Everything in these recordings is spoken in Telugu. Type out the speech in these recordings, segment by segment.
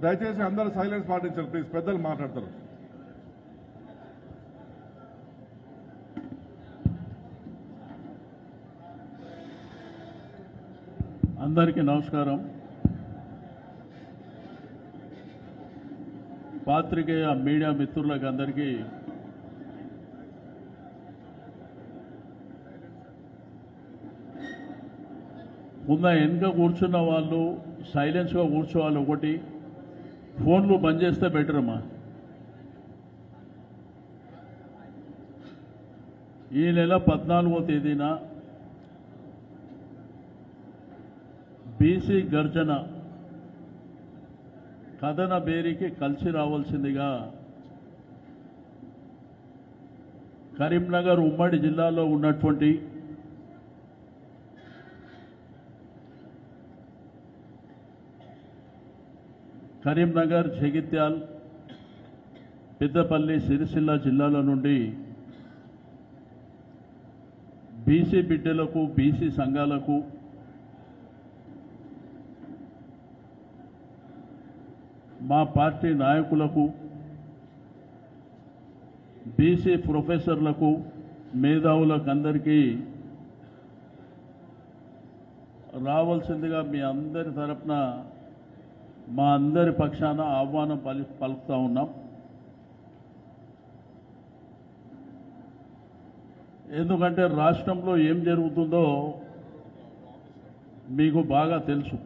దయచేసి అందరూ సైలెన్స్ పాటించారు ప్లీజ్. పెద్దలు మాట్లాడతారు. అందరికీ నమస్కారం. పాత్రికేయ మీడియా మిత్రులకు అందరికీ ముంద వెనుక కూర్చున్న వాళ్ళు సైలెన్స్గా కూర్చోవాలి ఒకటి. ఫోన్లు బంద్ చేస్తే బెటర్ అమ్మా. ఈ నెల పద్నాలుగో తేదీన బీసీ గర్జన కథన బేరికి కలిసి రావాల్సిందిగా కరీంనగర్ ఉమ్మడి జిల్లాలో ఉన్నటువంటి కరీంనగర్ జగిత్యాల్ పెద్దపల్లి సిరిసిల్ల జిల్లాల నుండి బీసీ బిడ్డలకు బీసీ సంఘాలకు మా పార్టీ నాయకులకు బీసీ ప్రొఫెసర్లకు మేధావులకు అందరికీ రావాల్సిందిగా మీ అందరి తరపున మా అందరి పక్షాన ఆహ్వానం పలి పలుకుతా ఉన్నాం. ఎందుకంటే రాష్ట్రంలో ఏం జరుగుతుందో మీకు బాగా తెలుసు.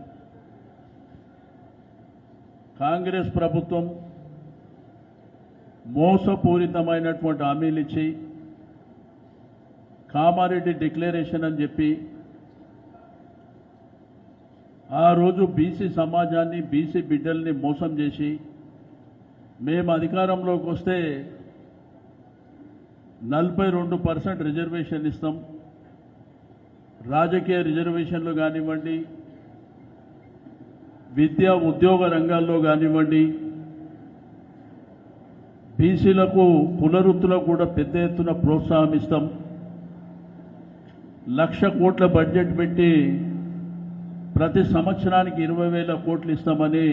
కాంగ్రెస్ ప్రభుత్వం మోసపూరితమైనటువంటి హామీలు ఇచ్చి కామారెడ్డి డిక్లరేషన్ అని చెప్పి ఆ రోజు బీసీ సమాజాన్ని బీసీ బిడ్డల్ని మోసం చేసి మేము అధికారంలోకి వస్తే నలభై రెండు పర్సెంట్ రిజర్వేషన్ ఇస్తాం. రాజకీయ రిజర్వేషన్లు కానివ్వండి విద్యా ఉద్యోగ రంగాల్లో కానివ్వండి బీసీలకు పునరుత్తులకు కూడా పెద్ద ఎత్తున ప్రోత్సాహం ఇస్తాం. లక్ష కోట్ల బడ్జెట్ పెట్టి ప్రతి సంవత్సరానికి ఇరవై వేల కోట్లు ఇస్తామని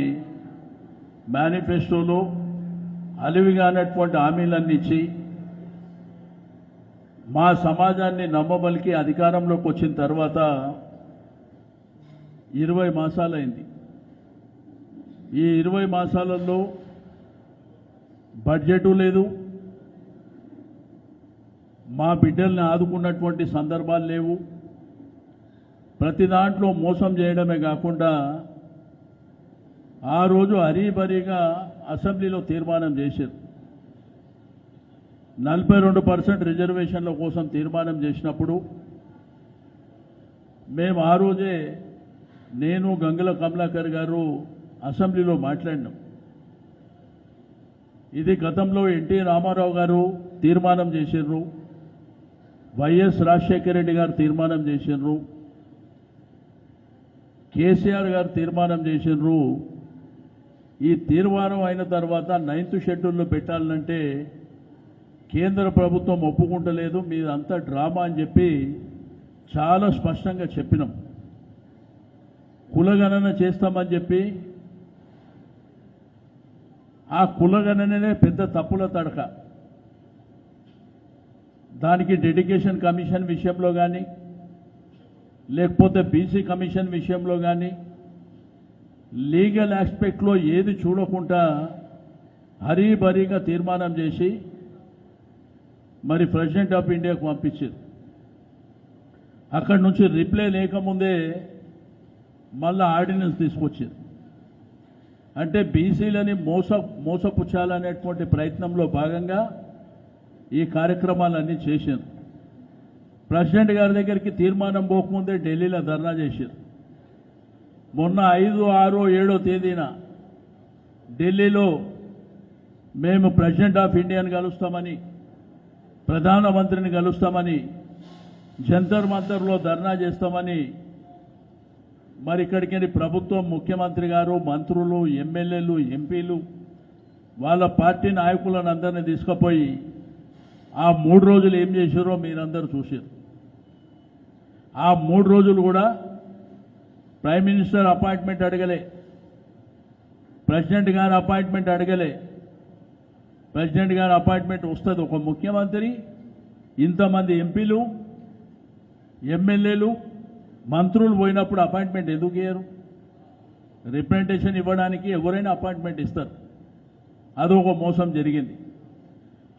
మేనిఫెస్టోలో అలివిగానటువంటి హామీలన్నీ ఇచ్చి మా సమాజాన్ని నమ్మబలికి అధికారంలోకి వచ్చిన తర్వాత ఇరవై మాసాలైంది. ఈ ఇరవై మాసాలలో బడ్జెటు లేదు. మా బిడ్డల్ని ఆదుకున్నటువంటి సందర్భాలు లేవు. ప్రతి దాంట్లో మోసం చేయడమే కాకుండా ఆ రోజు హరీబరీగా అసెంబ్లీలో తీర్మానం చేశారు. నలభై రెండు పర్సెంట్ రిజర్వేషన్ల కోసం తీర్మానం చేసినప్పుడు మేము ఆ రోజే నేను గంగుల కమలాకర్ గారు అసెంబ్లీలో మాట్లాడినాం. ఇది గతంలో ఎన్టీ రామారావు గారు తీర్మానం చేసిర్రు వైఎస్ రాజశేఖర రెడ్డి గారు తీర్మానం చేసిర్రు. కేసీఆర్ గారు తీర్మానం చేసినారు ఈ తీర్మానం అయిన తర్వాత నైన్త్ షెడ్యూల్లో పెట్టాలంటే కేంద్ర ప్రభుత్వం ఒప్పుకుంటలేదు. మీదంతా డ్రామా అని చెప్పి చాలా స్పష్టంగా చెప్పినాం. కులగణన చేస్తామని చెప్పి ఆ కులగణననే పెద్ద తప్పుల తడక. దానికి డెడికేషన్ కమిషన్ విషయంలో కానీ లేకపోతే బీసీ కమిషన్ విషయంలో కానీ లీగల్ ఆస్పెక్ట్లో ఏది చూడకుండా హరీబరీగా తీర్మానం చేసి మరి ప్రెసిడెంట్ ఆఫ్ ఇండియాకు పంపించారు. అక్కడి నుంచి రిప్లై లేకముందే మళ్ళా ఆర్డినెన్స్ తీసుకొచ్చారు. అంటే బీసీలని మోస మోసపుచ్చాలనేటువంటి ప్రయత్నంలో భాగంగా ఈ కార్యక్రమాలన్నీ చేశారు. ప్రెసిడెంట్ గారి దగ్గరికి తీర్మానం పోకముందే ఢిల్లీలో ధర్నా చేశారు. మొన్న ఐదు ఆరో ఏడో తేదీన ఢిల్లీలో మేము ప్రెసిడెంట్ ఆఫ్ ఇండియాని కలుస్తామని ప్రధానమంత్రిని కలుస్తామని జంతర్ మంతర్లో ధర్నా చేస్తామని మరి ఇక్కడికి ప్రభుత్వం ముఖ్యమంత్రి గారు మంత్రులు ఎమ్మెల్యేలు ఎంపీలు వాళ్ళ పార్టీ నాయకులను అందరినీ తీసుకుపోయి ఆ మూడు రోజులు ఏం చేశారో మీరందరూ చూశారు. ఆ మూడు రోజులు కూడా ప్రైమ్ మినిస్టర్ అపాయింట్మెంట్ అడగలే. ప్రెసిడెంట్ గారి అపాయింట్మెంట్ అడగలే. ప్రెసిడెంట్ గారి అపాయింట్మెంట్ వస్తుంది. ఒక ముఖ్యమంత్రి ఇంతమంది ఎంపీలు ఎమ్మెల్యేలు మంత్రులు పోయినప్పుడు అపాయింట్మెంట్ ఎందుకు ఇయ్యరు? రిప్రజెంటేషన్ ఇవ్వడానికి ఎవరైనా అపాయింట్మెంట్ ఇస్తారు. అదొక మోసం జరిగింది.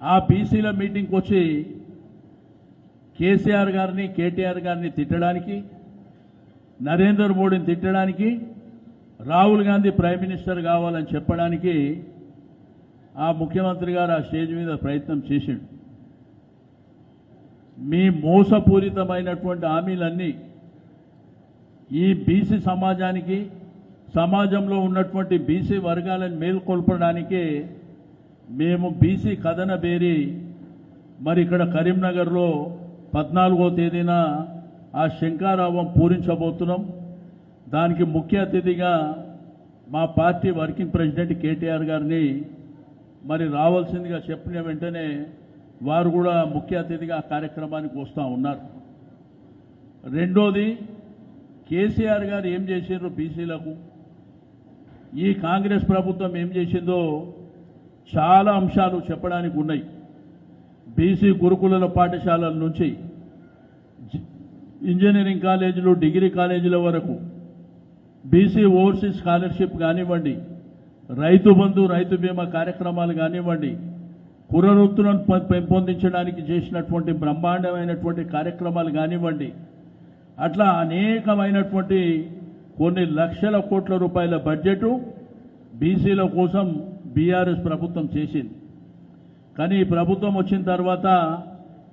ఆ బీసీల మీటింగ్కి వచ్చి కేసీఆర్ గారిని కేటీఆర్ గారిని తిట్టడానికి నరేంద్ర మోడీని తిట్టడానికి రాహుల్ గాంధీ ప్రైమ్ మినిస్టర్ కావాలని చెప్పడానికి ఆ ముఖ్యమంత్రి గారు ఆ స్టేజ్ మీద ప్రయత్నం చేసిండు. మీ మోసపూరితమైనటువంటి హామీలన్నీ ఈ బీసీ సమాజానికి సమాజంలో ఉన్నటువంటి బీసీ వర్గాలను మేల్కొల్పడానికి మేము బీసీ కథన బేరి మరి ఇక్కడ కరీంనగర్లో పద్నాలుగో తేదీన ఆ శంకారావం పూరించబోతున్నాం. దానికి ముఖ్య అతిథిగా మా పార్టీ వర్కింగ్ ప్రెసిడెంట్ కేటీఆర్ గారిని మరి రావాల్సిందిగా చెప్పిన వెంటనే వారు కూడా ముఖ్య అతిథిగా ఆ కార్యక్రమానికి వస్తూ ఉన్నారు. రెండోది కేసీఆర్ గారు ఏం చేసారు బీసీలకు? ఈ కాంగ్రెస్ ప్రభుత్వం ఏం చేసిందో చాలా అంశాలు చెప్పడానికి ఉన్నాయి. బీసీ గురుకుల పాఠశాలల నుంచి ఇంజనీరింగ్ కాలేజీలు డిగ్రీ కాలేజీల వరకు బీసీ ఓవర్సీస్ స్కాలర్షిప్ కానివ్వండి రైతు బంధు రైతు బీమా కార్యక్రమాలు కానివ్వండి కురవృత్తులను పెంపొందించడానికి చేసినటువంటి బ్రహ్మాండమైనటువంటి కార్యక్రమాలు కానివ్వండి అట్లా అనేకమైనటువంటి కొన్ని లక్షల కోట్ల రూపాయల బడ్జెటు బీసీల కోసం బీఆర్ఎస్ ప్రభుత్వం చేసింది. కానీ ఈ ప్రభుత్వం వచ్చిన తర్వాత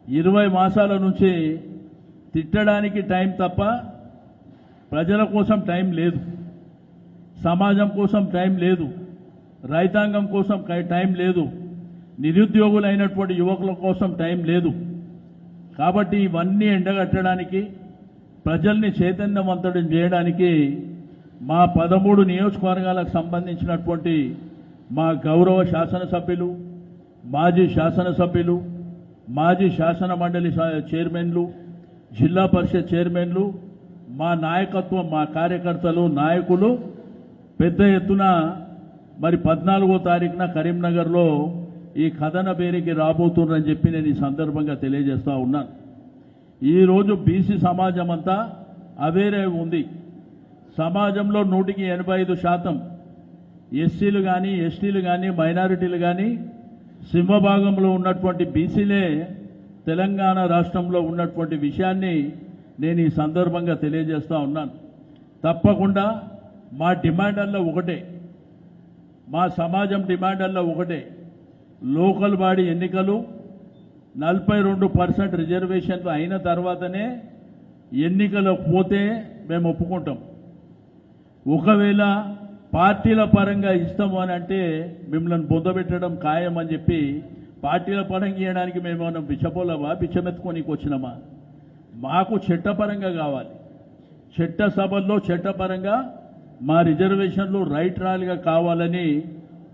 ఇరవై మాసాల నుంచి తిట్టడానికి టైం తప్ప ప్రజల కోసం టైం లేదు. సమాజం కోసం టైం లేదు. రైతాంగం కోసం టైం లేదు. నిరుద్యోగులైనటువంటి యువకుల కోసం టైం లేదు. కాబట్టి ఇవన్నీ ఎండగట్టడానికి ప్రజల్ని చైతన్యవంతడం చేయడానికి మా పదమూడు నియోజకవర్గాలకు సంబంధించినటువంటి మా గౌరవ శాసనసభ్యులు మాజీ శాసనసభ్యులు మాజీ శాసన మండలి స- చైర్మన్లు జిల్లా పరిషత్ చైర్మన్లు మా నాయకత్వం మా కార్యకర్తలు నాయకులు పెద్ద ఎత్తున మరి పద్నాలుగో తారీఖున కరీంనగర్లో ఈ కథన పేరుకి రాబోతున్నారని చెప్పి నేను ఈ సందర్భంగా తెలియజేస్తూ ఉన్నాను. ఈరోజు బీసీ సమాజం అంతా అవేరే ఉంది. సమాజంలో నూటికి ఎనభై ఐదు శాతం ఎస్సీలు కానీ ఎస్టీలు కానీ మైనారిటీలు కానీ సింహభాగంలో ఉన్నటువంటి బీసీలే తెలంగాణ రాష్ట్రంలో ఉన్నటువంటి విషయాన్ని నేను ఈ సందర్భంగా తెలియజేస్తూ ఉన్నాను. తప్పకుండా మా డిమాండల్లో ఒకటే మా సమాజం డిమాండల్లో ఒకటే. లోకల్ బాడీ ఎన్నికలు నలభై రెండు పర్సెంట్ రిజర్వేషన్లు అయిన తర్వాతనే ఎన్నికలకు పోతే మేము ఒప్పుకుంటాం. ఒకవేళ పార్టీల పరంగా ఇస్తాము అని అంటే మిమ్మల్ని బొందబెట్టడం ఖాయం అని చెప్పి పార్టీల పరంగా ఇవ్వడానికి మేము ఏమన్నా బిచ్చపోలవా బిచ్చమెత్తుకోనికి వచ్చినామా మాకు చట్టపరంగా కావాలి. చట్ట సభల్లో చట్టపరంగా మా రిజర్వేషన్లు రైట్ రాలుగా కావాలని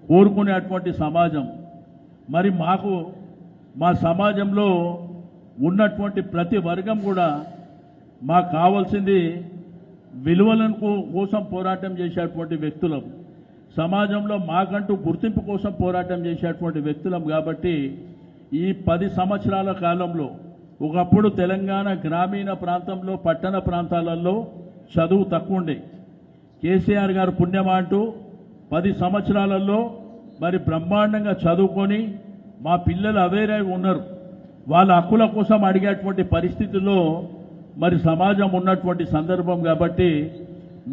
కోరుకునేటువంటి సమాజం. మరి మాకు మా సమాజంలో ఉన్నటువంటి ప్రతి వర్గం కూడా మాకు కావాల్సింది విలువలను కోసం పోరాటం చేసేటువంటి వ్యక్తులం. సమాజంలో మాకంటూ గుర్తింపు కోసం పోరాటం చేసేటువంటి వ్యక్తులం కాబట్టి ఈ పది సంవత్సరాల కాలంలో ఒకప్పుడు తెలంగాణ గ్రామీణ ప్రాంతంలో పట్టణ ప్రాంతాలలో చదువు తక్కువ ఉండే. కేసీఆర్ గారు పుణ్యమా అంటూ పది సంవత్సరాలలో మరి బ్రహ్మాండంగా చదువుకొని మా పిల్లలు అవేరే ఉన్నారు. వాళ్ళ హక్కుల కోసం అడిగేటువంటి పరిస్థితుల్లో మరి సమాజం ఉన్నటువంటి సందర్భం కాబట్టి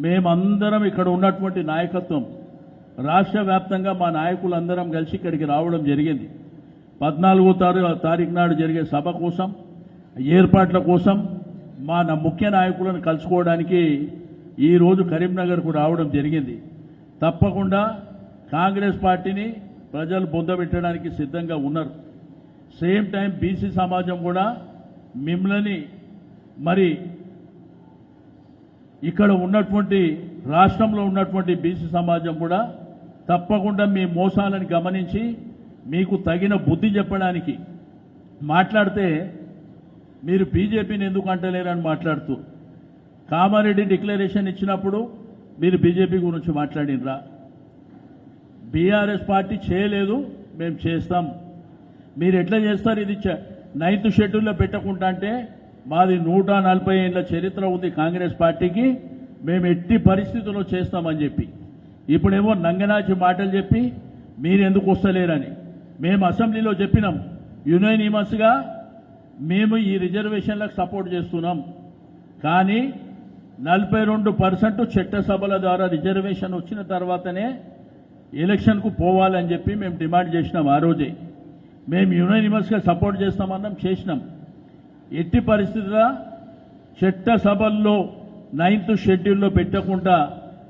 మేమందరం ఇక్కడ ఉన్నటువంటి నాయకత్వం రాష్ట్ర వ్యాప్తంగా మా నాయకులందరం కలిసి ఇక్కడికి రావడం జరిగింది. పద్నాలుగో తారీ తారీఖు నాడు జరిగే సభ కోసం ఏర్పాట్ల కోసం మా నా ముఖ్య నాయకులను కలుసుకోవడానికి ఈరోజు కరీంనగర్కు రావడం జరిగింది. తప్పకుండా కాంగ్రెస్ పార్టీని ప్రజలు బొందబెట్టడానికి సిద్ధంగా ఉన్నారు. సేమ్ టైం బీసీ సమాజం కూడా మిమ్మల్ని మరి ఇక్కడ ఉన్నటువంటి రాష్ట్రంలో ఉన్నటువంటి బీసీ సమాజం కూడా తప్పకుండా మీ మోసాలను గమనించి మీకు తగిన బుద్ధి చెప్పడానికి మాట్లాడితే మీరు బీజేపీని ఎందుకు అంటలేరని మాట్లాడుతూ కామారెడ్డి డిక్లరేషన్ ఇచ్చినప్పుడు మీరు బీజేపీ గురించి మాట్లాడినరా? బీఆర్ఎస్ పార్టీ చేయలేదు మేము చేస్తాం. మీరు ఎట్లా చేస్తారు? ఇది నైన్త్ షెడ్యూల్లో పెట్టకుండా అంటే మాది నూట నలభై ఏళ్ళ చరిత్ర ఉంది కాంగ్రెస్ పార్టీకి. మేము ఎట్టి పరిస్థితుల్లో చేస్తామని చెప్పి. ఇప్పుడేమో నంగనాచి మాటలు చెప్పి మీరు ఎందుకు వస్తలేరని. మేము అసెంబ్లీలో చెప్పినాం యునైనిమస్గా మేము ఈ రిజర్వేషన్లకు సపోర్ట్ చేస్తున్నాం. కానీ నలభై రెండు పర్సెంట్ చట్టసభల ద్వారా రిజర్వేషన్ వచ్చిన తర్వాతనే ఎలక్షన్కు పోవాలని చెప్పి మేము డిమాండ్ చేసినాం ఆ రోజే. మేము యునైనిమస్గా సపోర్ట్ చేస్తామన్నాం చేసినాం. ఎట్టి పరిస్థితుల్లో చట్టసభల్లో నైన్త్ షెడ్యూల్లో పెట్టకుండా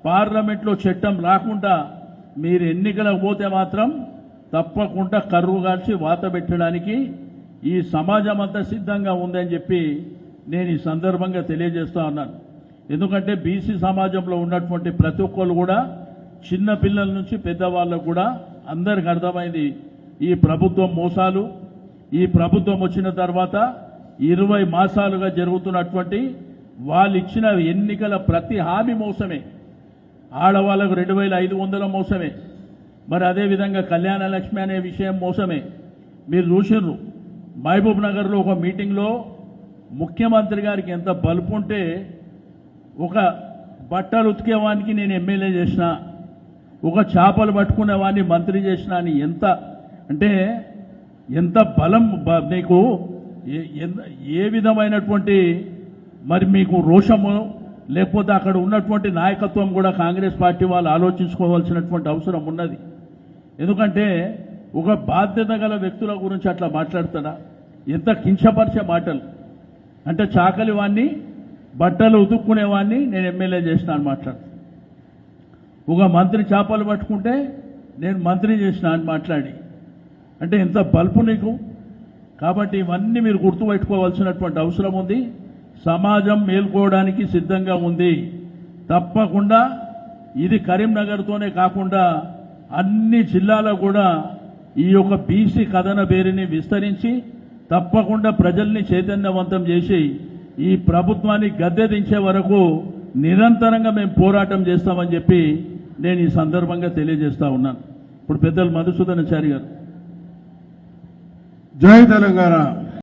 పార్లమెంట్లో చట్టం రాకుండా మీరు ఎన్నికలకు పోతే మాత్రం తప్పకుండా కరువు కాల్చి వాత పెట్టడానికి ఈ సమాజం అంతా సిద్ధంగా ఉందని చెప్పి నేను ఈ సందర్భంగా తెలియజేస్తా ఉన్నాను. ఎందుకంటే బీసీ సమాజంలో ఉన్నటువంటి ప్రతి ఒక్కరు కూడా చిన్న పిల్లల నుంచి పెద్దవాళ్ళకు కూడా అందరికి అర్థమైంది ఈ ప్రభుత్వం మోసాలు. ఈ ప్రభుత్వం వచ్చిన తర్వాత ఇరవై మాసాలుగా జరుగుతున్నటువంటి వాళ్ళు ఇచ్చిన ఎన్నికల ప్రతి హామీ మోసమే. ఆడవాళ్ళకు రెండు వేల ఐదు వందల మోసమే. మరి అదేవిధంగా కళ్యాణ లక్ష్మి అనే విషయం మోసమే. మీరు చూసిర్రు మహబూబ్ నగర్లో ఒక మీటింగ్లో ముఖ్యమంత్రి గారికి ఎంత బలుపు ఉంటే ఒక బట్టలు ఉతికేవానికి నేను ఎమ్మెల్యే చేసిన ఒక చేపలు పట్టుకునే వాడిని మంత్రి చేసిన అని ఎంత అంటే ఎంత బలం బ- నీకు ఏ- ఏ విధమైనటువంటి మరి మీకు రోషము లేకపోతే అక్కడ ఉన్నటువంటి నాయకత్వం కూడా కాంగ్రెస్ పార్టీ వాళ్ళు ఆలోచించుకోవాల్సినటువంటి అవసరం ఉన్నది. ఎందుకంటే ఒక బాధ్యత గల వ్యక్తుల గురించి అట్లా మాట్లాడతాడా? ఎంత కించపరిచే మాటలు. అంటే చాకలి వాణ్ణి బట్టలు ఉతుక్కునేవాడిని నేను ఎమ్మెల్యే చేసిన అని మాట్లాడు ఒక మంత్రి చేపలు పట్టుకుంటే నేను మంత్రి చేసిన అని మాట్లాడి. అంటే ఎంత బల్పు నీకు? కాబట్టి ఇవన్నీ మీరు గుర్తుపెట్టుకోవాల్సినటువంటి అవసరం ఉంది. సమాజం మేల్కోవడానికి సిద్ధంగా ఉంది. తప్పకుండా ఇది కరీంనగర్తోనే కాకుండా అన్ని జిల్లాలో కూడా ఈ యొక్క బీసీ కథన పేరుని విస్తరించి తప్పకుండా ప్రజల్ని చైతన్యవంతం చేసి ఈ ప్రభుత్వాన్ని గద్దె దించే వరకు నిరంతరంగా మేము పోరాటం చేస్తామని చెప్పి నేను ఈ సందర్భంగా తెలియజేస్తా ఉన్నాను. ఇప్పుడు పెద్దలు మధుసూదనాచారి గారు. జై తెలంగాణ.